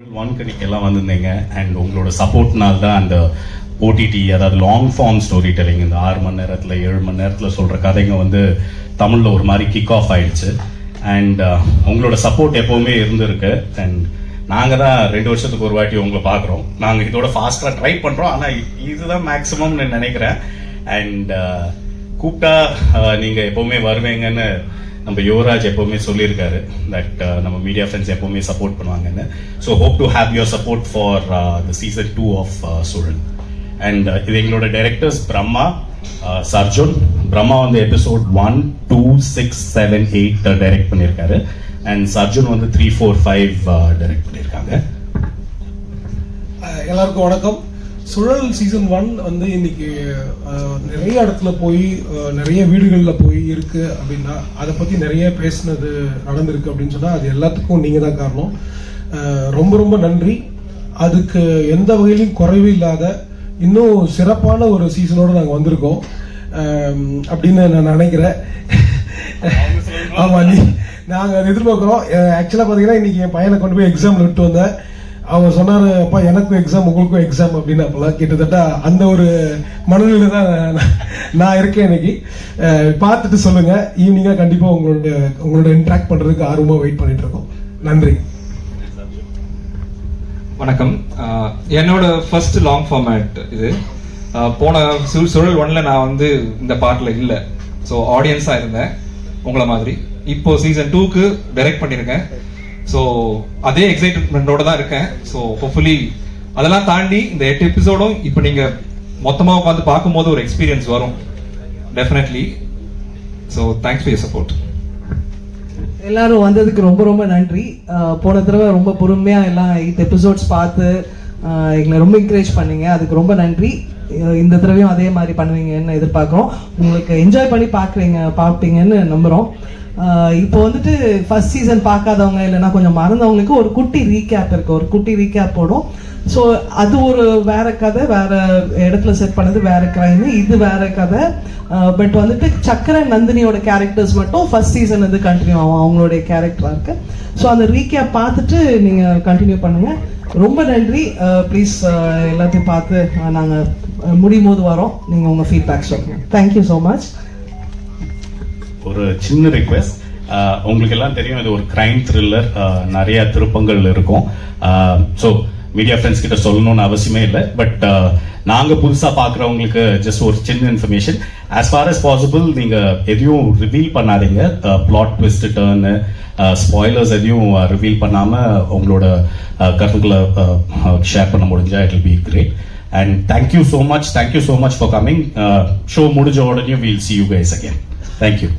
வான்கணிக்கு எல்லாம் வந்திருந்தீங்க. அண்ட் உங்களோட சப்போர்ட்னால தான் அந்த ஓடிடி அதாவது லாங் ஃபார்ம் ஸ்டோரி டெல்லிங் இந்த ஆறு மணி நேரத்தில் ஏழு மணி நேரத்தில் சொல்கிற கதைங்க வந்து தமிழில் ஒரு மாதிரி கிக் ஆஃப் ஆயிடுச்சு. அண்ட் uh, உங்களோட சப்போர்ட் எப்போவுமே இருந்திருக்கு. அண்ட் நாங்கள் தான் ரெண்டு வருஷத்துக்கு ஒரு வாட்டி உங்களை பார்க்குறோம். நாங்கள் இதோட ஃபாஸ்ட்டாக ட்ரை பண்ணுறோம் ஆனால் இதுதான் மேக்ஸிமம்னு நினைக்கிறேன். அண்ட் uh, கூப்பிட்டா uh, நீங்கள் எப்போவுமே வருவீங்கன்னு நம்ம யுவராஜ் எப்பவுமே சொல்லியிருக்காரு தட் uh, நம்ம மீடியா ஃப்ரெண்ட்ஸ் எப்பவுமே சப்போர்ட் பண்ணுவாங்கன்னு. So hope to have your support for the season two of Suzhal and இது எங்களோட டைரக்டர்ஸ் பிரம்மா uh, சர்ஜுன் பிரம்மா வந்து episode one two six seven eight direct பண்ணியிருக்காரு. அண்ட் சர்ஜுன் வந்து த்ரீ ஃபோர் ஃபைவ் டைரக்ட் பண்ணியிருக்காங்க. எல்லாருக்கும் வணக்கம். சுழல் சீசன் ஒன் வந்து இன்னைக்கு நிறைய இடத்துல போய் நிறைய வீடுகளில் போய் இருக்கு அப்படின்னா அதை பற்றி நிறைய பேசினது நடந்திருக்கு அப்படின்னு சொன்னால் அது எல்லாத்துக்கும் நீங்கள் தான் காரணம். ரொம்ப ரொம்ப நன்றி. அதுக்கு எந்த வகையிலும் குறைவு இல்லாத இன்னும் சிறப்பான ஒரு சீசனோடு நாங்கள் வந்திருக்கோம். அப்படின்னு நான் நினைக்கிறேன். ஆமாம் நீ நாங்கள் எதிர்பார்க்குறோம். ஆக்சுவலாக பார்த்தீங்கன்னா இன்னைக்கு என் பையனை கொண்டு போய் எக்ஸாம்ல விட்டு வந்தேன். அவர் சொன்னாரு அப்பா எனக்கும் எக்ஸாம் உங்களுக்கும் எக்ஸாம் அப்படின்னு அப்பெல்லாம் கிட்டத்தட்ட அந்த ஒரு மனநிலை தான் நான் நான் இருக்கேன் இன்னைக்கு. பார்த்துட்டு சொல்லுங்க. ஈவினிங்காக கண்டிப்பாக உங்களோட உங்களோட இன்ட்ராக்ட் பண்ணுறதுக்கு ஆர்வமாக வெயிட் பண்ணிட்டு இருக்கோம். நன்றி. வணக்கம். என்னோட ஃபர்ஸ்ட் லாங் ஃபார்மேட் இது. போன சு- சுழல் ஒன்ல நான் வந்து இந்த பாட்டில் இல்லை. ஸோ ஆடியன்ஸாக இருந்தேன். உங்களை மாதிரி. இப்போ சீசன் டூக்கு டைரக்ட் பண்ணியிருக்கேன் ஸோ அதே எக்ஸைட்மெண்டோட தான் இருக்கேன். ஸோ ஹோப்ஃபுல்லி அதெல்லாம் தாண்டி இந்த எட்டு எபிசோடும் இப்போ நீங்கள் மொத்தமாக உட்காந்து பார்க்கும்போது ஒரு எக்ஸ்பீரியன்ஸ் வரும். Definitely so thanks for support எல்லாரும் வந்ததுக்கு ரொம்ப ரொம்ப நன்றி. போன தடவை ரொம்ப பொறுமையாக எல்லாம் எயிட் எபிசோட்ஸ் பார்த்து எங்களை ரொம்ப என்கரேஜ் பண்ணீங்க. அதுக்கு ரொம்ப நன்றி. இந்த தடவையும் அதே மாதிரி பண்ணுவீங்கன்னு எதிர்பார்க்குறோம். உங்களுக்கு என்ஜாய் பண்ணி பார்க்குறீங்க பார்ப்பீங்கன்னு நம்புகிறோம் இப்போ வந்துட்டு ஃபர்ஸ்ட் சீசன் பார்க்காதவங்க இல்லைன்னா கொஞ்சம் மறந்தவங்களுக்கு ஒரு குட்டி ரீகேப் இருக்கு. ஒரு குட்டி ரீகேப் போடும். ஸோ அது ஒரு வேற கதை வேற இடத்துல செட் பண்ணது வேற கிரைம் இது வேற கதை. பட் வந்துட்டு சக்கர நந்தினியோட கேரக்டர்ஸ் மட்டும் ஃபர்ஸ்ட் சீசன் வந்து கண்டினியூ ஆகும். அவங்களுடைய கேரக்டராக இருக்கு. ஸோ அந்த ரீகேப் பார்த்துட்டு நீங்க கண்டினியூ பண்ணுங்க. ரொம்ப நன்றி. ப்ளீஸ் எல்லாத்தையும் பார்த்து நாங்கள் முடியும் போது வரோம். நீங்கள் உங்கள் ஃபீட்பேக் சொல்லுங்கள் தேங்க்யூ ஸோ மச் ஒரு சின்ன ரிக்வெஸ்ட் உங்களுக்கு எல்லாம் தெரியும் இது ஒரு கிரைம் த்ரில்லர் நிறைய திருப்பங்கள் இருக்கும். ஸோ மீடியா ஃப்ரெண்ட்ஸ் கிட்ட சொல்லணும்னு அவசியமே இல்லை. பட் நாங்கள் புதுசாக பார்க்குறவங்களுக்கு ஜஸ்ட் ஒரு சின்ன information as far as possible நீங்கள் எதையும் ரிவீல் பண்ணாதீங்க. பிளாட் ட்விஸ்ட் டேர்னு ஸ்பாய்லர்ஸ் எதையும் ரிவீல் பண்ணாமல் உங்களோட கருத்துக்களை ஷேர் பண்ண முடிஞ்சா it will be great and thank you so much thank you so much for coming show முடிஞ்ச உடனே we'll see you guys again thank you